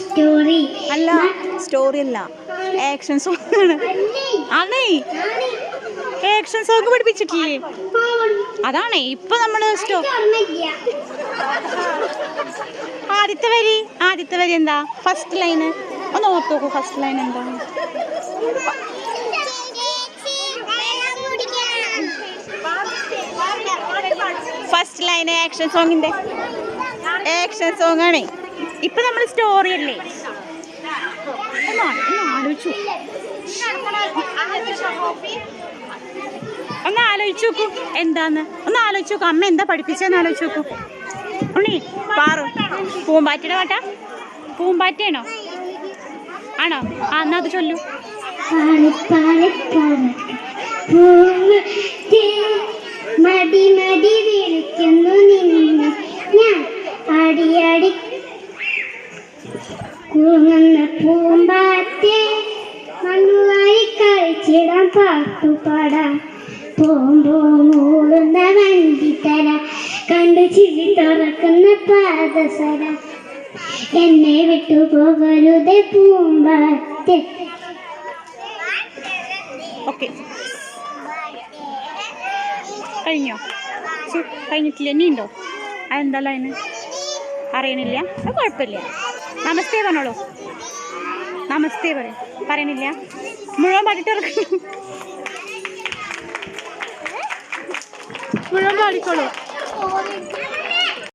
Story അല്ല story അല്ല. Action song ആണ്. ആണേ. ആക്ഷൻ സോങ് പഠിപ്പിച്ചിട്ടില്ലേ? അതാണേ. ഇപ്പൊ നമ്മൾ സ്റ്റോ ആദ്യത്തെ വരി? ആദ്യത്തെ വരി എന്താ? ഫസ്റ്റ് ലൈന് ഒന്ന് ഓർത്ത് നോക്കൂ ഫസ്റ്റ് ലൈൻ എന്താ? ഫസ്റ്റ് ലൈന് ആക്ഷൻ സോങ്ങിന്റെ ആക്ഷൻ സോങ് ആണേ. ഇപ്പൊ നമ്മൾ സ്റ്റോറി അല്ലേ? ആലോചിച്ചു ഒന്ന് ആലോചിച്ച് നോക്കൂ. എന്താന്ന്? ഒന്ന് ആലോചിച്ച് നോക്കൂ. അമ്മ എന്താ പഠിപ്പിച്ചതെന്ന് ആലോചിച്ച് നോക്കൂ. ഉണ്ണി പാറു. പൂമ്പാറ്റയുടെ പാട്ട? പൂമ്പാറ്റയാണോ? ആണോ? ആ എന്നാ അത് ചൊല്ലു. മടി കുറുങ്ങുന്ന പൂമ്പാറ്റേ മണ്ണുമായി കളിച്ചിടാൻ പാട്ടുപാടാം. പോകുമ്പോ മൂളുന്ന വണ്ടിത്തര കണ്ടു ചിരി തുറക്കുന്ന പാദസര. എന്നെ വിട്ടു പോകരുതേ പൂമ്പാറ്റേ കഴിഞ്ഞോ? കഴിഞ്ഞിട്ടില്ല. നീണ്ടോ അതെന്താ ലൈന് അറിയണില്ല. അത് കുഴപ്പമില്ല. നമസ്തേ പറഞ്ഞോളൂ. നമസ്തേ പറയും. പറയുന്നില്ല മുഴുവൻ പാടിട്ട് മുഴുവൻ പാടിക്കോളൂ.